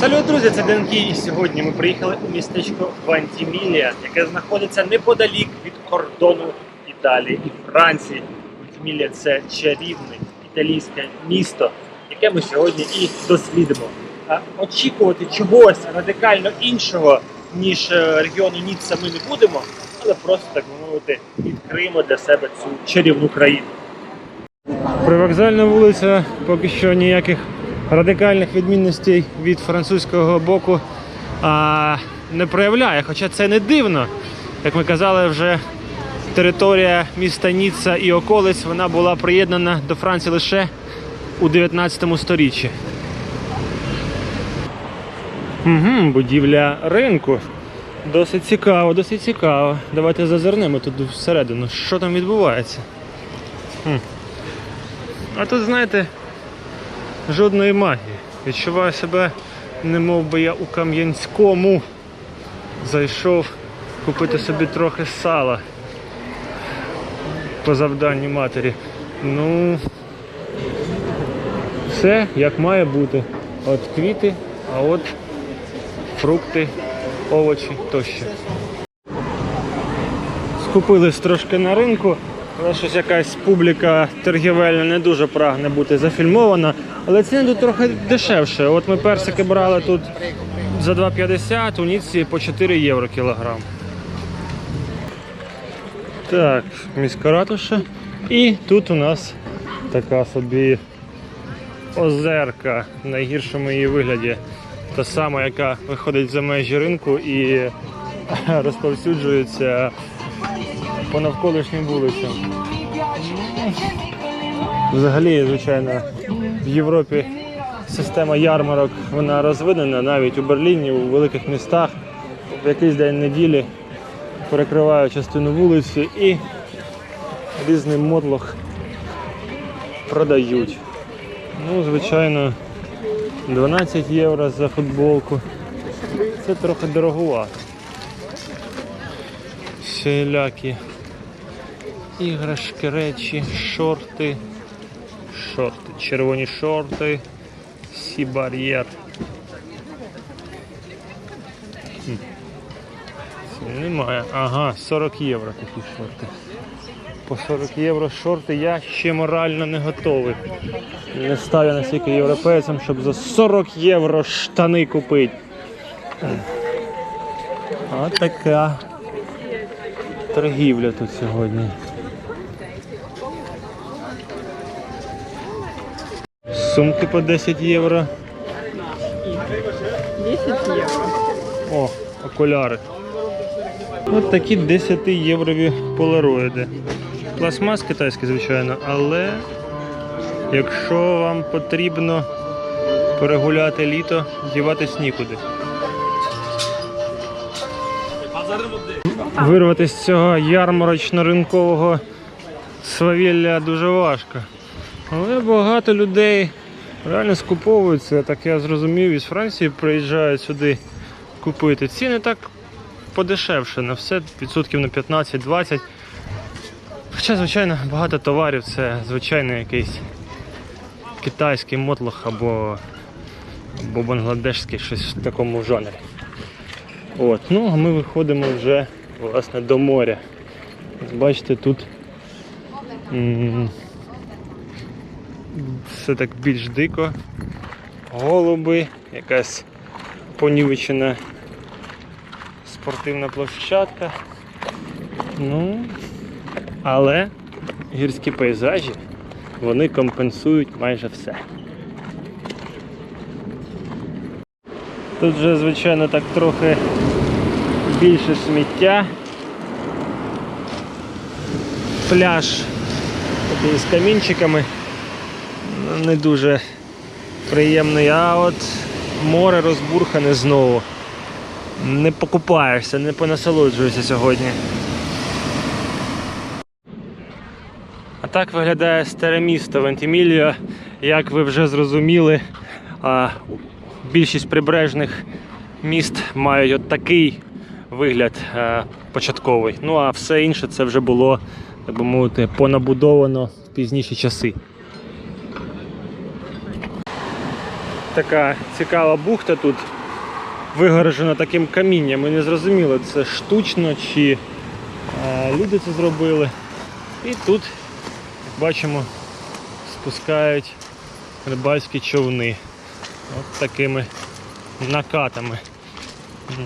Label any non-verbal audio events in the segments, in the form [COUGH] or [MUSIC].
Салют, друзі, це Денки, і сьогодні ми приїхали у містечко Вантімілія, яке знаходиться неподалік від кордону Італії і Франції. Вантімілія це чарівне італійське місто, яке ми сьогодні і дослідимо. А очікувати чогось радикально іншого, ніж е, регіону Ніцца ми не будемо, але просто так би мовити відкриємо для себе цю чарівну країну. Привокзальна вулиця поки що ніяких радикальних відмінностей від французького боку а, не проявляє. Хоча це не дивно. Як ми казали, вже територія міста Ніцца і околиць вона була приєднана до Франції лише у 19 сторіччі. Угу, будівля ринку. Досить цікаво, досить цікаво. Давайте зазирнемо тут всередину. Що там відбувається? Хм. А тут, знаєте, жодної магії. Відчуваю себе, не би я у Кам'янському. Зайшов купити собі трохи сала по завданню матері. Ну, все як має бути. От квіти, а от фрукти, овочі тощо. Скупились трошки на ринку, але щось якась публіка торгівельна не дуже прагне бути зафільмована. Але ціни тут трохи дешевше. От ми персики брали тут за 2,50, у Ніці по 4 євро кілограм. Так, міська ратуша. І тут у нас така собі озерка в найгіршому її вигляді. Та сама, яка виходить за межі ринку і [LAUGHS] розповсюджується по навколишнім вулицям. Взагалі, звичайно, в Європі система ярмарок вона розвинена навіть у Берліні, у великих містах. В якийсь день неділі перекривають частину вулиці і різний мотлох продають. Ну, звичайно, 12 євро за футболку. Це трохи дорогувато. Всілякі іграшки, речі, шорти. Шорти, червоні шорти, сі бар'єр. Це Немає. Ага, 40 євро такі шорти. По 40 євро шорти я ще морально не готовий. Не ставлю настільки європейцям, щоб за 40 євро штани купити. От така торгівля тут сьогодні. Сумки по 10 євро. 10 євро. О, окуляри. От такі 10 єврові полароїди. Пластмас китайський, звичайно, але якщо вам потрібно перегуляти літо, діватись нікуди. Вирватися з цього ярмарочно-ринкового свавілля дуже важко. Але багато людей реально скуповуються, так я зрозумів, із Франції приїжджають сюди купити. Ціни так подешевше на все, відсотків на 15-20. Хоча, звичайно, багато товарів це звичайний якийсь китайський мотлох або, або бангладешський, щось в такому жанрі. От, ну а ми виходимо вже власне до моря. Бачите, тут м, все так більш дико. Голуби, якась понівечена спортивна площадка. Ну, але гірські пейзажі вони компенсують майже все. Тут вже, звичайно, так трохи більше сміття. Пляж такий з камінчиками. Не дуже приємний, а от море розбурхане знову. Не покупаєшся, не понасолоджуєшся сьогодні. А так виглядає старе місто Вентімілія. Як ви вже зрозуміли, більшість прибережних міст мають от такий вигляд е, початковий. Ну а все інше це вже було, так би мовити, понабудовано в пізніші часи. Така цікава бухта тут вигорожена таким камінням. І не зрозуміло, це штучно чи е, люди це зробили. І тут, як бачимо, спускають рибальські човни. От такими накатами.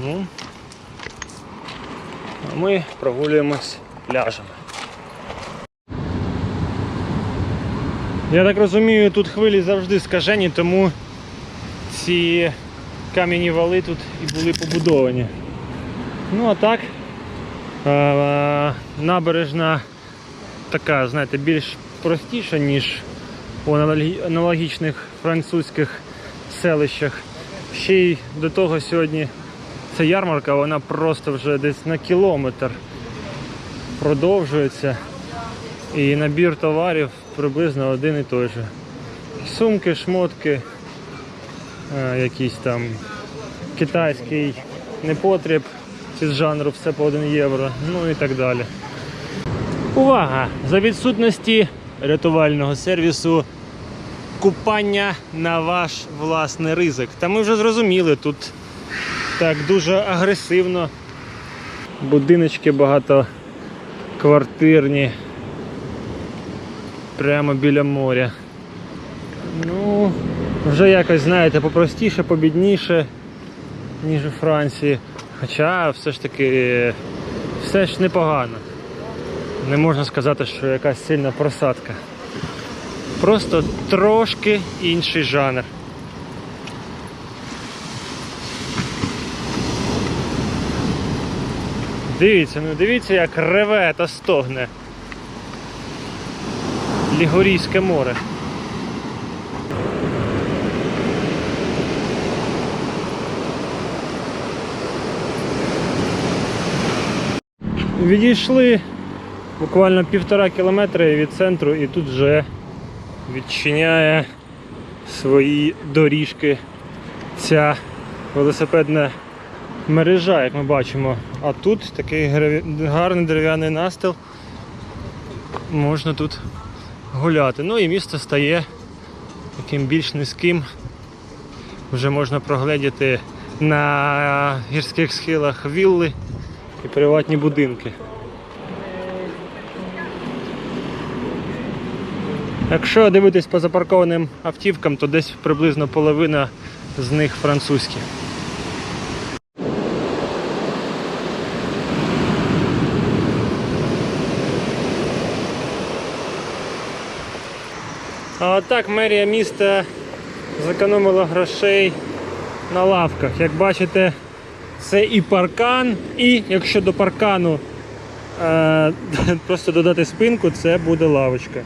Ну, а ми прогулюємось пляжами. Я так розумію, тут хвилі завжди скажені, тому ці кам'яні вали тут і були побудовані. Ну а так, е, набережна така, знаєте, більш простіша, ніж у аналогічних французьких селищах. Ще й до того сьогодні ця ярмарка, вона просто вже десь на кілометр продовжується. І набір товарів приблизно один і той же. Сумки, шмотки, якийсь там китайський непотріб з жанру все по 1 євро, ну і так далі. Увага! За відсутності рятувального сервісу купання на ваш власний ризик. Та ми вже зрозуміли, тут так дуже агресивно. Будиночки багатоквартирні. Прямо біля моря. Ну, вже якось, знаєте, попростіше, побідніше, ніж у Франції. Хоча все ж таки все ж непогано. Не можна сказати, що якась сильна просадка. Просто трошки інший жанр. Дивіться, ну дивіться, як реве та стогне. Лігорійське море. Відійшли буквально півтора кілометри від центру і тут вже відчиняє свої доріжки ця велосипедна мережа, як ми бачимо. А тут такий гарний дерев'яний настил. Можна тут гуляти. Ну і місто стає таким більш низьким. Вже можна прогледіти на гірських схилах вілли і приватні будинки. Якщо дивитись по запаркованим автівкам, то десь приблизно половина з них французькі. А отак мерія міста зекономила грошей на лавках. Як бачите, це і паркан, і якщо до паркану е, [LAUGHS] просто додати спинку, це буде лавочка.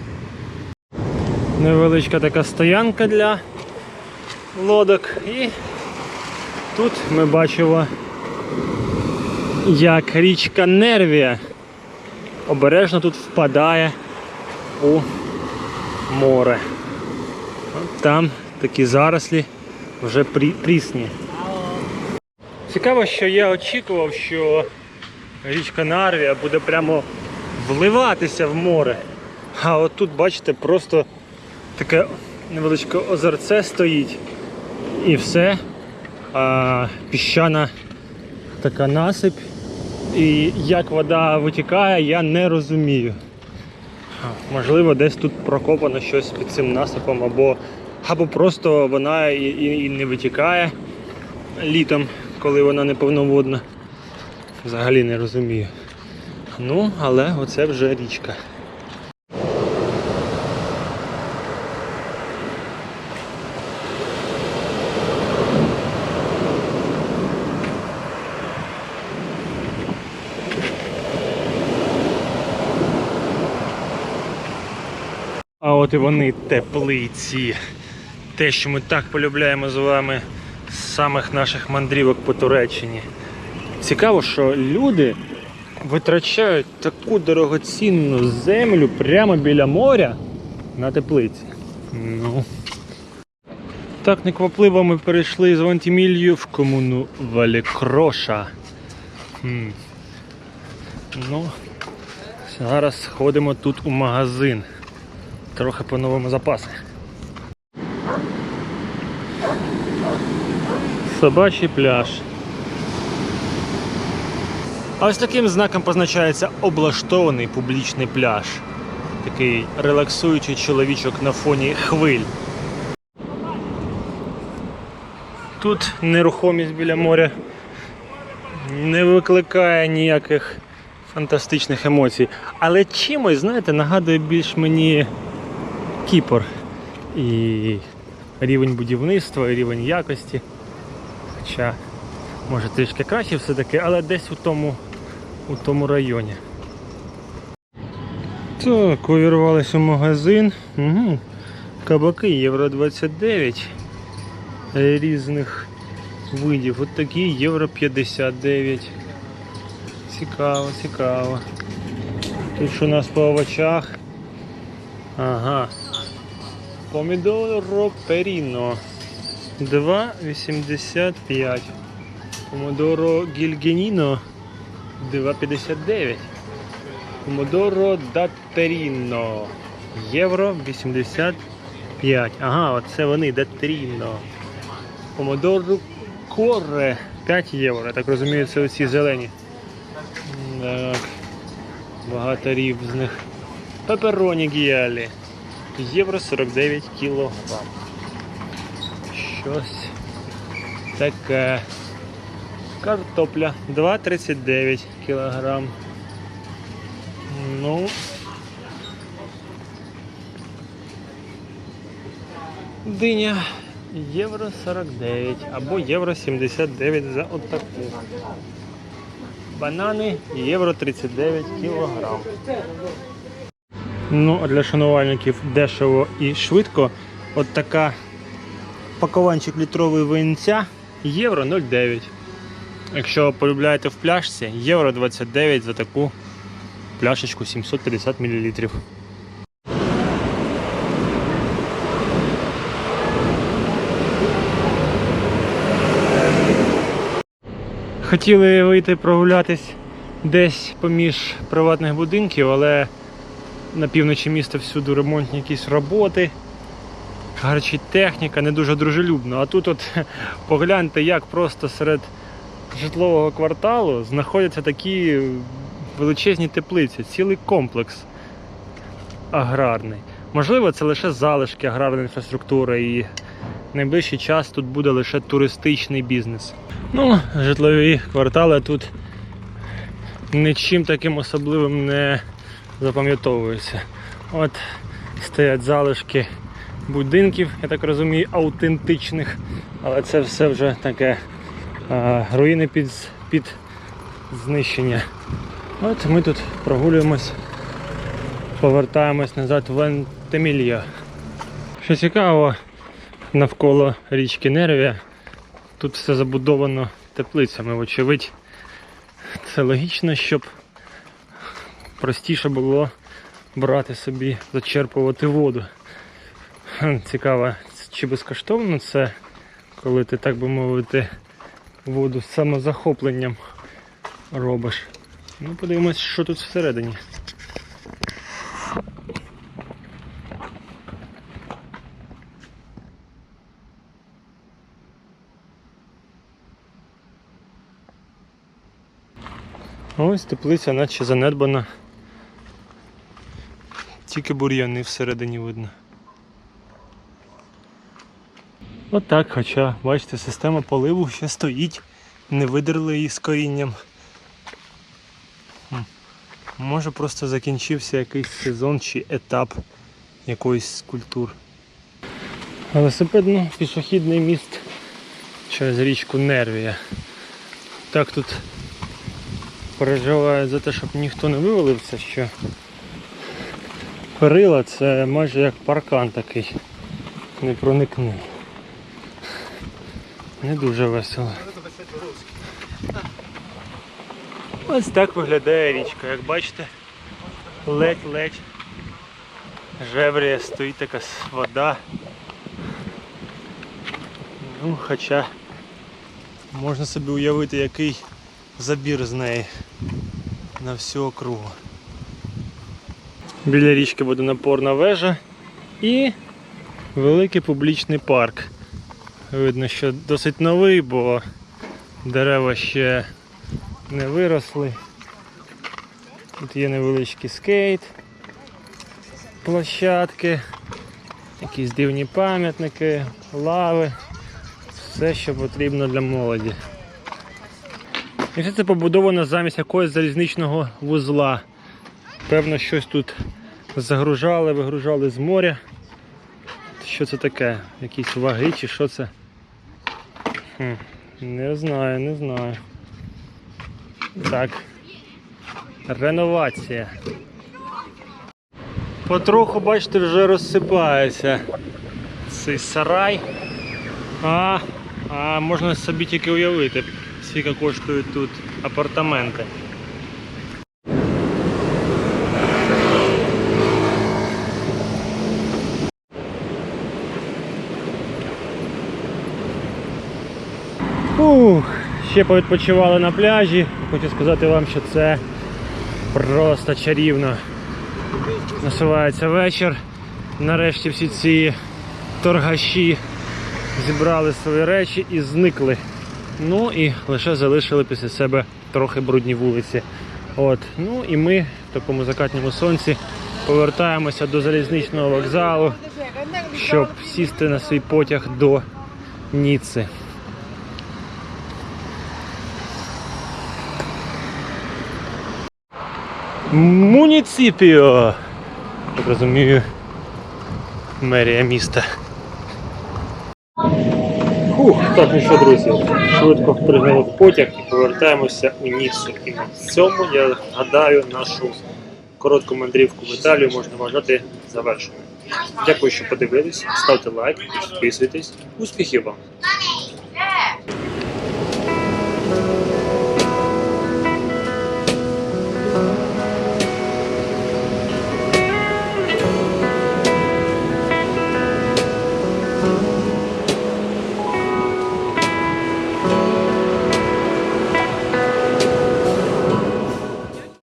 Невеличка така стоянка для лодок. І тут ми бачимо, як річка Нервія обережно тут впадає у море. Там такі зарослі вже прісні. Цікаво, що я очікував, що річка Нарвія буде прямо вливатися в море. А от тут, бачите, просто таке невеличке озерце стоїть. І все. А, піщана така насип. І як вода витікає, я не розумію. Можливо, десь тут прокопано щось під цим насипом, або, або просто вона і, і, і не витікає літом, коли вона не повноводна. Взагалі не розумію. Ну, але оце вже річка. А от і вони теплиці. Те, що ми так полюбляємо з вами самих наших мандрівок по Туреччині. Цікаво, що люди витрачають таку дорогоцінну землю прямо біля моря на теплиці. Ну. Так неквапливо ми перейшли з Вантімілью в комуну Валікроша. Ну, зараз сходимо тут у магазин. Трохи по новому запаси. Собачий пляж. А ось таким знаком позначається облаштований публічний пляж. Такий релаксуючий чоловічок на фоні хвиль. Тут нерухомість біля моря не викликає ніяких фантастичних емоцій. Але чимось, знаєте, нагадує більш мені Кіпр. І рівень будівництва, і рівень якості. Хоча, може трішки краще все-таки, але десь у тому, у тому районі. Так, увірвалися в магазин. Угу. Кабаки Євро 29 різних видів. От такі Євро 59. Цікаво, цікаво. Тут що у нас по овочах? Ага. Помідоро періно 2,85. Помідоро гільгеніно 2,59. Помідоро даттеріно. Євро 85. Ага, оце вони даттеріно. Помідоро коре 5 євро. Так розумію, це оці зелені. Так. Багато різних. Пепероні гіалі. Євро 49 кілограм. Щось таке. Картопля 2,39 кілограм. Ну. Диня євро 49 або євро 79 за отаку. Банани євро 39 кілограм. Ну, а для шанувальників дешево і швидко. От така пакованчик літровий винця євро 0,9. Якщо полюбляєте в пляшці, євро 29 за таку пляшечку 750 мл. Хотіли вийти прогулятись десь поміж приватних будинків, але на півночі міста всюди ремонтні якісь роботи, гарчить техніка, не дуже дружелюбно. А тут от [LAUGHS] погляньте, як просто серед житлового кварталу знаходяться такі величезні теплиці, цілий комплекс аграрний. Можливо, це лише залишки аграрної інфраструктури і найближчий час тут буде лише туристичний бізнес. Ну, житлові квартали тут нічим таким особливим не запам'ятовуються. От стоять залишки будинків, я так розумію, аутентичних, але це все вже таке а, руїни під, під знищення. От ми тут прогулюємось, повертаємось назад в Вентемілія. Що цікаво, навколо річки Нервія тут все забудовано теплицями, вочевидь. Це логічно, щоб простіше було брати собі, зачерпувати воду. Цікаво, чи безкоштовно це, коли ти, так би мовити, воду з самозахопленням робиш. Ну, подивимось, що тут всередині. Ось теплиця наче занедбана. Тільки бур'яни всередині видно. Отак, хоча, бачите, система поливу ще стоїть, не видерли її з корінням. Може просто закінчився якийсь сезон чи етап якоїсь з культур. Велосипедно-пішохідний міст через річку Нервія. Так тут переживають за те, щоб ніхто не вивалився, що перила це майже як паркан такий. Не проникни. Не дуже весело. Ось так виглядає річка. Як бачите, ледь-ледь жевріє, стоїть така вода. Ну, хоча можна собі уявити, який забір з неї на всю округу. Біля річки водонапорна вежа і великий публічний парк. Видно, що досить новий, бо дерева ще не виросли. Тут є невеличкий скейт, площадки, якісь дивні пам'ятники, лави, все, що потрібно для молоді. І все це побудовано замість якогось залізничного вузла. Певно, щось тут загружали, вигружали з моря. Що це таке? Якісь ваги чи що це? Не знаю, не знаю. Так. Реновація. Потроху, бачите, вже розсипається цей сарай. А, а можна собі тільки уявити, скільки коштують тут апартаменти. Ще повідпочивали на пляжі. Хочу сказати вам, що це просто чарівно. Насувається вечір. Нарешті всі ці торгаші зібрали свої речі і зникли. Ну і лише залишили після себе трохи брудні вулиці. От. Ну і ми в такому закатному сонці повертаємося до залізничного вокзалу, щоб сісти на свій потяг до Ніцци. Муніципіо. Так розумію, мерія міста. Фух, так, ну що, друзі, швидко пригнали в потяг і повертаємося у Ніццу. І на цьому, я гадаю, нашу коротку мандрівку в Італію можна вважати завершеною. Дякую, що подивились. Ставте лайк, підписуйтесь. Успіхів вам!